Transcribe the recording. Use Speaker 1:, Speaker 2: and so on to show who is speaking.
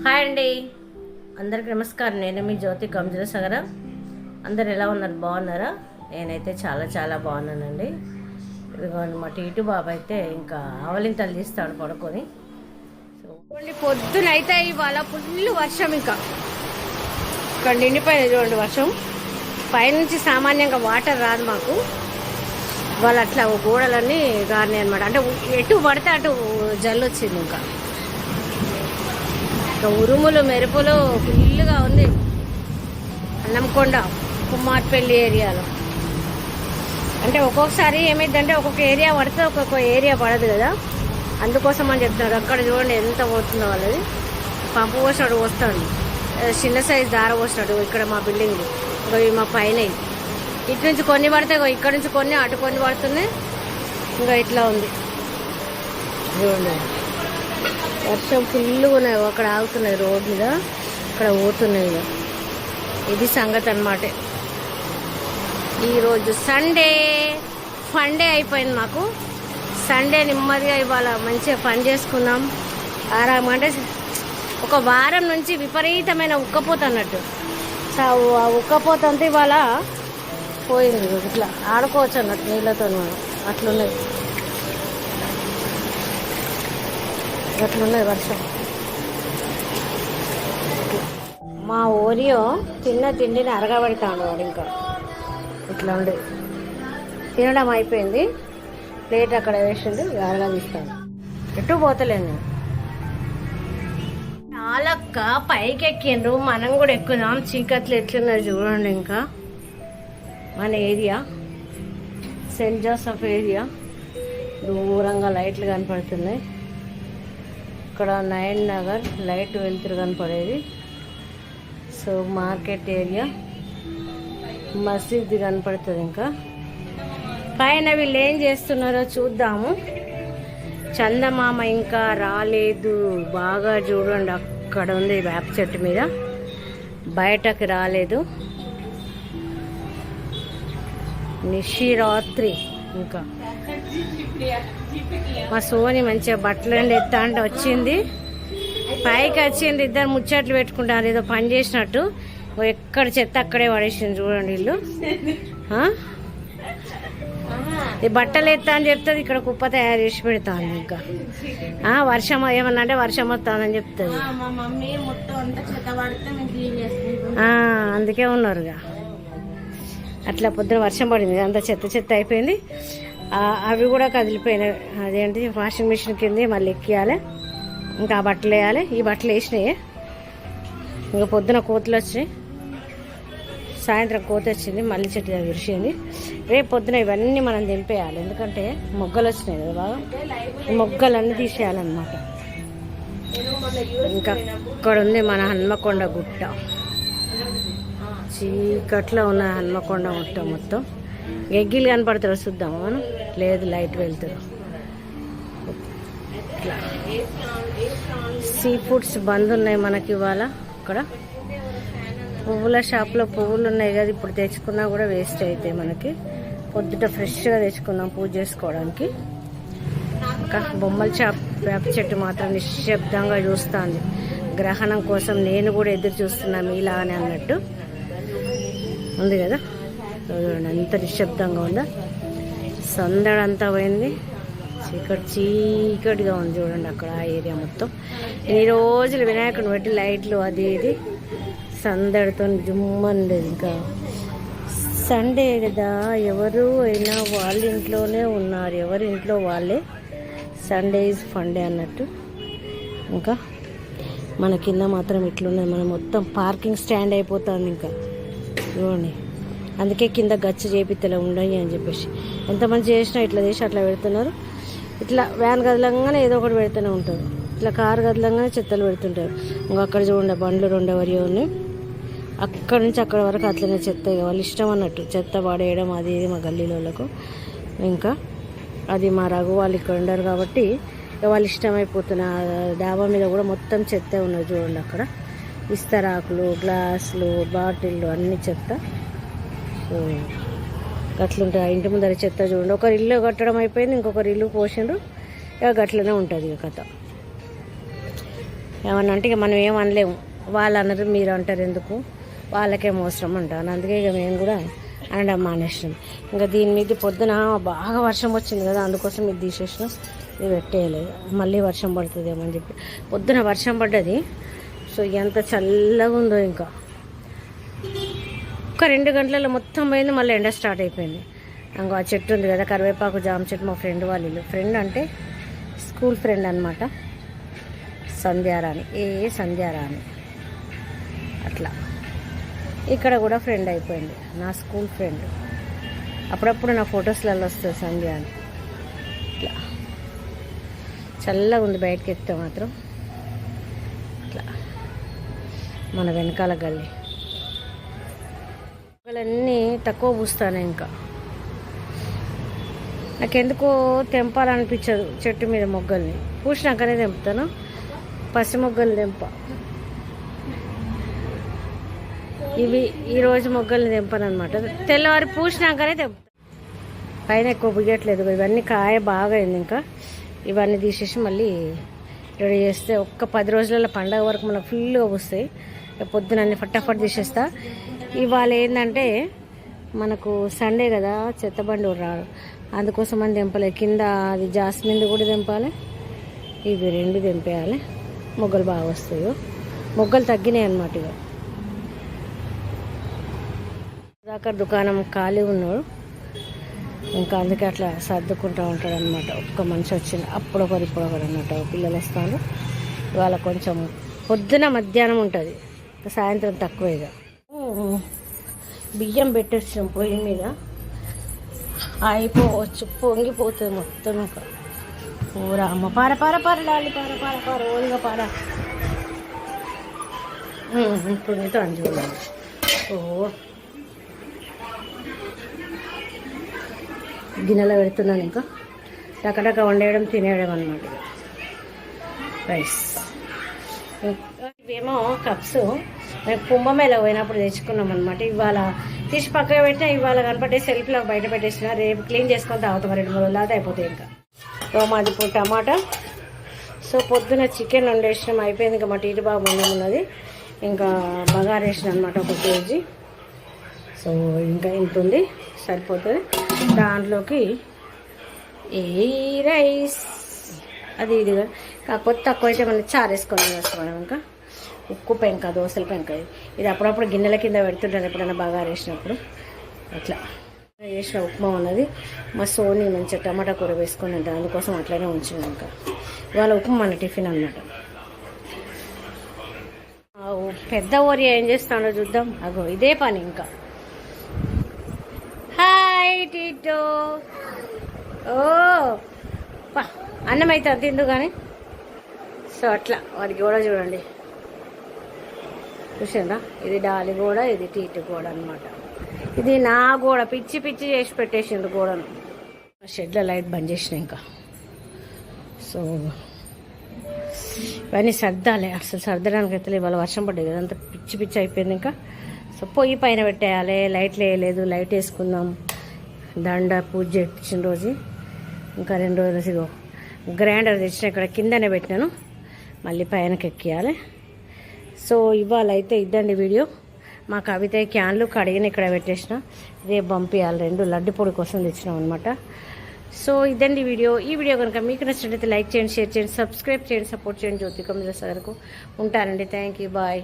Speaker 1: Hi అండి. అందరికి నమస్కారం. నేను మీ జ్యోతి కంజుల సగర. అందరు ఎలా ఉన్నారు? బాగున్నారా? నేనైతే చాలా చాలా బాగున్నానండి. ఇదిగోండి మా టీటు బాబు అయితే ఇంకా ఆవలింతలు తీస్తాడు పడుకొని. చూడండి పొద్దునైతే ఇవాళ ఫుల్ వర్షం ఇంకా. ఇక్కడ నిండిపోయింది చూడండి వర్షం. పైనుంచి సామాన్యంగా వాటర్ రాదు మాకు. వాళ్ళు అట్లా గోడలన్నీ గారినాయి అనమాట అంటే ఎటు పడితే అటు జల్లు వచ్చింది ఇంకా. ఇంకా ఉరుములు మెరుపులు ఫుల్గా ఉంది. అన్నంకొండ కుమ్మాట్పల్లి ఏరియాలో. అంటే ఒక్కొక్కసారి ఏమైందంటే ఒక్కొక్క ఏరియా పడితే ఒక్కొక్క ఏరియా పడదు కదా. అందుకోసం అని చెప్తున్నారు. అక్కడ చూడండి ఎంత పోతుందో వాళ్ళది. పంపు పోసినట్టు పోస్తాడు. చిన్న సైజ్ దార పోసినట్టు ఇక్కడ మా బిల్డింగ్ ఇంకా ఇవి మా పైన ఇటు నుంచి కొన్ని పడితే ఇక్కడ నుంచి కొన్ని అటు కొన్ని పడుతుంది ఇంకా ఇట్లా ఉంది. చూడండి వర్షం ఫుల్గా ఉన్నాయి. అక్కడ ఆగుతున్నాయి రోడ్ మీద. ఇక్కడ పోతున్నాయి ఇది సంగతి అనమాట ఈరోజు సండే. ఫండే అయిపోయింది మాకు. సండే నెమ్మదిగా ఇవాళ మంచిగా పని చేసుకున్నాం. ఆరాం అంటే ఒక వారం నుంచి విపరీతమైన ఉక్కపోత అన్నట్టు. సో ఆ ఉక్కపోత అంతా ఇవాళ పోయింది. ఇట్లా ఆడుకోవచ్చు అన్నట్టు నీళ్ళతో మనం. అట్లున్నది అట్లున్నది వర్షం. మా ఓరియో తిన్న తిండిని అరగబెడతాడు వాడు ఇంకా. ఇట్లా ఉండి. తినడం అయిపోయింది. ప్లేట్ అక్కడ వేసిండు అరగా అరగదీస్తాను ఎటు పోతలేను నేను. చాలక్క పైకి ఎక్కిండ్రు మనం కూడా ఎక్కుదాం. చీకట్లు ఎట్లున్నది చూడండి ఇంకా. మన ఏరియా సెంట్ జోసఫ్ ఏరియా. దూరంగా లైట్లు కనపడుతున్నాయి. ఇక్కడ నయన్ నగర్ లైట్ వెలుతురు కనపడేది సో మార్కెట్ ఏరియా మసీద్ కనపడుతుంది ఇంకా. పైన వీళ్ళు ఏం చేస్తున్నారో చూద్దాము. చందమామ ఇంకా రాలేదు. బాగా చూడండి అక్కడ ఉంది వేప చెట్టు మీద. బయటకు రాలేదు. నిశిరాత్రి ఇంకా. మా సోని మంచిగా బట్టలు ఎండి ఎత్తా అంటే వచ్చింది. పైకి వచ్చింది ఇద్దరు ముచ్చట్లు పెట్టుకుంటారు ఏదో పని చేసినట్టు. ఎక్కడ చెత్త అక్కడే పడేసింది చూడండి వీళ్ళు ఆ? ఈ బట్టలు ఎత్తా అని చెప్తుంది ఇక్కడ కుప్ప తయారు చేసి పెడతాను ఇంకా. వర్షం ఏమన్నా అంటే వర్షం వస్తుందని చెప్తుంది. అందుకే ఉన్నారుగా. అట్లా పొద్దున వర్షం పడింది అంత చెత్త చెత్త అయిపోయింది. అవి కూడా కదిలిపోయినాయి. అదేంటి? వాషింగ్ మిషన్ కింద మళ్ళీ ఎక్కియాలి. ఇంకా ఆ బట్టలు వేయాలి. ఈ బట్టలు వేసినాయి. ఇంకా పొద్దున కోతులు వచ్చినాయి. సాయంత్రం కోత వచ్చింది. మళ్ళీ చెట్టు దగ్గర విరిచింది. రేపు పొద్దున ఇవన్నీ మనం దింపేయాలి. ఎందుకంటే మొగ్గలు వచ్చినాయి కదా బాగా మొగ్గలన్నీ తీసేయాలన్నమాట. ఇంకా అక్కడ ఉంది మన హన్మకొండ గుట్ట. చీకట్లో ఉన్న హన్మకొండ గుట్ట మొత్తం. ఎగ్గిలు కనపడతారు చూద్దాం మనం లేదు లైట్ వెళ్తారు సీ ఫుడ్స్ బంద్ ఉన్నాయి మనకి ఇవాళ ఇక్కడ పువ్వుల షాప్లో పువ్వులు ఉన్నాయి కదా ఇప్పుడు తెచ్చుకున్నా కూడా వేస్ట్ అవుతాయి మనకి. పొద్దుట ఫ్రెష్గా తెచ్చుకుందాం పూజ చేసుకోవడానికి. ఇంకా బొమ్మల షాప్ వేప చెట్టు మాత్రం నిశ్శబ్దంగా చూస్తుంది. గ్రహణం కోసం నేను కూడా ఎదురు చూస్తున్నాను మీలానే అన్నట్టు. ఉంది కదా? చూడండి ఎంత నిశ్శబ్దంగా ఉందా. సందడంతా పోయింది. చీకటి చీకటిగా ఉంది చూడండి అక్కడ ఆ ఏరియా మొత్తం. ఈ రోజులు వినాయకుని పెట్టి లైట్లు అది ఇది. సందడితో జుమ్మండేది ఇంకా. సండే కదా ఎవరు అయినా వాళ్ళ ఇంట్లోనే ఉన్నారు. ఎవరి ఇంట్లో వాళ్ళే. సండే ఈజ్ ఫండే అన్నట్టు. ఇంకా మన కింద మాత్రం ఇట్లున్నది మనం మొత్తం పార్కింగ్ స్టాండ్ అయిపోతుంది ఇంకా. చూడండి. అందుకే కింద గచ్చు చేపిత్తలే ఉండయి అని చెప్పేసి. ఎంతమంది చేసినా ఇట్లా చేసి అట్లా పెడుతున్నారు. ఇట్లా వ్యాన్ గదిలంగానే ఏదో ఒకటి పెడుతూనే ఉంటారు. ఇట్లా కారు గదిలంగానే చెత్తలు పెడుతుంటారు. ఇంకా అక్కడ చూడండి బండ్లు రెండవరి ఉన్నాయి. అక్కడ నుంచి అక్కడ వరకు అట్లనే చెత్త వాళ్ళు ఇష్టం అన్నట్టు చెత్త పడేయడం అది ఇది మా గల్లీలోళ్ళకు. ఇంకా అది మా రఘు వాళ్ళు ఇక్కడ ఉండరు కాబట్టి వాళ్ళు ఇష్టమైపోతున్న డాబా మీద కూడా మొత్తం చెత్త ఉన్నది చూడండి అక్కడ. ఇస్తరాకులు గ్లాసులు బాటిళ్ళు అన్ని చెత్త. గట్లుంటుంది ఆ ఇంటి ముందర చెత్త చూడండి. ఒకరి ఇల్లు కట్టడం అయిపోయింది ఇంకొకరి ఇల్లు పోసిండ్రు. ఇక గట్లనే ఉంటుంది ఇక కథ. ఏమన్నా అంటే ఇక మనం ఏం అనలేము. వాళ్ళు అన్నారు మీరు అంటారు ఎందుకు? వాళ్ళకేం అవసరం అంటాను అందుకే ఇక మేము కూడా అనడం మానేసినాం. ఇంకా దీని మీద పొద్దున బాగా వర్షం వచ్చింది కదా అందుకోసం ఇది తీసేసినాం. ఇది పెట్టేయలేదు. మళ్ళీ వర్షం పడుతుందేమో అని చెప్పి. పొద్దున వర్షం పడ్డది. సో ఎంత చల్లగా ఉందో ఇంకా. ఒక రెండు గంటలలో మొత్తం పోయింది మళ్ళీ ఎండ స్టార్ట్ అయిపోయింది. ఇంకో ఆ చెట్టు ఉంది కదా కరివేపాకు జామ చెట్టు మా ఫ్రెండ్ వాళ్ళు ఇల్లు. ఫ్రెండ్ అంటే స్కూల్ ఫ్రెండ్ అనమాట సంధ్యారాణి ఏ సంధ్యారాణి అట్లా. ఇక్కడ కూడా ఫ్రెండ్ అయిపోయింది నా స్కూల్ ఫ్రెండ్. అప్పుడప్పుడు నా ఫొటోస్లలో వస్తుంది సంధ్య అని. ఇట్లా. చల్లగా ఉంది బయటకు ఎక్కితే మాత్రం. ఇట్లా. మన వెనకాల గల్లీ. మొక్కలన్నీ తక్కువ పూస్తాను ఇంకా. నాకెందుకో తెంపాలనిపించదు చెట్టు మీద మొగ్గల్ని. పూసినాకనే తెంపుతాను. పసి మొగ్గలు తెంప. ఇవి ఈరోజు మొగ్గల్ని తెంపను అనమాట తెల్లవారి పూసినాకనే తెంపుతా. పైన ఎక్కువ పుయ్యట్లేదు ఇవన్నీ కాయ బాగా అయింది ఇంకా. ఇవన్నీ తీసేసి మళ్ళీ రెడీ చేస్తే ఒక్క పది రోజులలో పండగ వరకు మనకు ఫుల్గా వస్తాయి పొద్దున అన్ని ఫటాఫట్ తీసేస్తా. ఇవాళ ఏంటంటే మనకు సండే కదా చెత్తబండి రాడు అందుకోసం అని దింపలే కింద అది జాస్మిన్ది కూడా తెంపాలి. ఇవి రెండు దింపేయాలి మొగ్గలు బాగా వస్తాయి. మొగ్గలు తగ్గినాయి అనమాట ఇక దాకా దుకాణం ఖాళీ ఉన్నాడు. ఇంకా అందుకే అట్లా సర్దుకుంటూ ఉంటాడు అనమాట ఒక్క మనిషి వచ్చింది అప్పుడు ఒకరు ఇప్పుడు ఒకరు అన్నట్టు పిల్లలు వస్తారు ఇవాళ కొంచెం పొద్దున మధ్యాహ్నం ఉంటుంది. సాయంత్రం తక్కువ ఇక బియ్యం పెట్టేసాం పొయ్యి మీద. అయిపోవచ్చు పొంగిపోతుంది మొత్తం ఇంకా. ఓ అమ్మ పార పార పార లాలి పార పార పార ఓలిగా పార. ఇప్పుడు నీతో ఓ. గిన్నెలో పెడుతున్నాను ఇంకా. టకటక వండేయడం తినేయడం అనమాట రైస్ ఇవేమో కప్స్ మేము కుంభమేళ పోయినప్పుడు తెచ్చుకున్నాం అనమాట ఇవాళ తీసి పక్కన పెట్టినా ఇవాళ కనపడే సెల్ఫ్లో బయట పెట్టేసిన రేపు క్లీన్ చేసుకొని తాగుతాం రెండు మూడు రోజులు అయిపోతాయి ఇంకా. సో మాది ఇప్పుడు టమాటా. సో పొద్దున చికెన్ వండేసినాం అయిపోయింది ఇంకా మా టీటి బాబు వండడం ఉన్నది. ఇంకా బగారు వేసిన అనమాట ఒక కేజీ. సో ఇంకా ఇంత ఉంది సరిపోతుంది. దాంట్లోకి ఏ రైస్ అది ఇది కాకపోతే తక్కువ అయితే మనం చారు వేసుకొని వేసుకోవడం ఇంకా. ఉక్కు పెంక దోశల పెంక. ఇది. ఇది అప్పుడప్పుడు గిన్నెల కింద పెడుతుంటాను ఎప్పుడైనా బాగా వేసినప్పుడు అట్లా. వేసిన ఉప్మా ఉన్నది. మా సోని మంచిగా టమాటా కూర వేసుకొని ఉంటాను అందుకోసం అట్లనే ఉంచిన ఇంకా. ఇవాళ ఉప్మా మన టిఫిన్ అన్నమాట. ఆ పెద్ద ఓరి ఏం చేస్తానో చూద్దాం. అగో ఇదే పని ఇంకా. హాయ్ టీటో. ఓ అన్నం అయితే అది తిందు కానీ సో అట్లా. వారికి కూడా చూడండి. చూసారా ఇది డాలి గోడ ఇది టీటి గోడ అనమాట ఇది నా గోడ పిచ్చి పిచ్చి చేసి పెట్టేసిండు గోడను. షెడ్లో లైట్ బంద్ చేసిన ఇంకా. సో ఇవన్నీ సర్దాలి. అసలు సర్దడానికి అయితే ఇవాళ వర్షం పడ్డది అదంతా అంత పిచ్చి పిచ్చి అయిపోయింది ఇంకా. సో పొయ్యి పైన పెట్టేయాలి. లైట్లు వేయలేదు లైట్ వేసుకుందాం. దండ పూజ చేయించిన రోజు. ఇంకా రెండు రోజులు గ్రైండర్ తెచ్చిన ఇక్కడ కిందనే పెట్టినాను. మళ్ళీ పైనకి ఎక్కియాలి. సో ఇవాళ అయితే ఇద్దండి వీడియో. మా కవిత క్యాన్లు కడిగిన ఇక్కడ పెట్టేసిన. రేపు పంపించాలి రెండు. లడ్డు పొడి కోసం తెచ్చినాం అనమాట సో ఇదండి వీడియో. ఈ వీడియో కనుక మీకు నచ్చినట్లయితే లైక్ చేయండి షేర్ చేయండి సబ్స్క్రైబ్ చేయండి సపోర్ట్ చేయండి. జ్యోతికం వరకు ఉంటానండి. Thank you. బాయ్.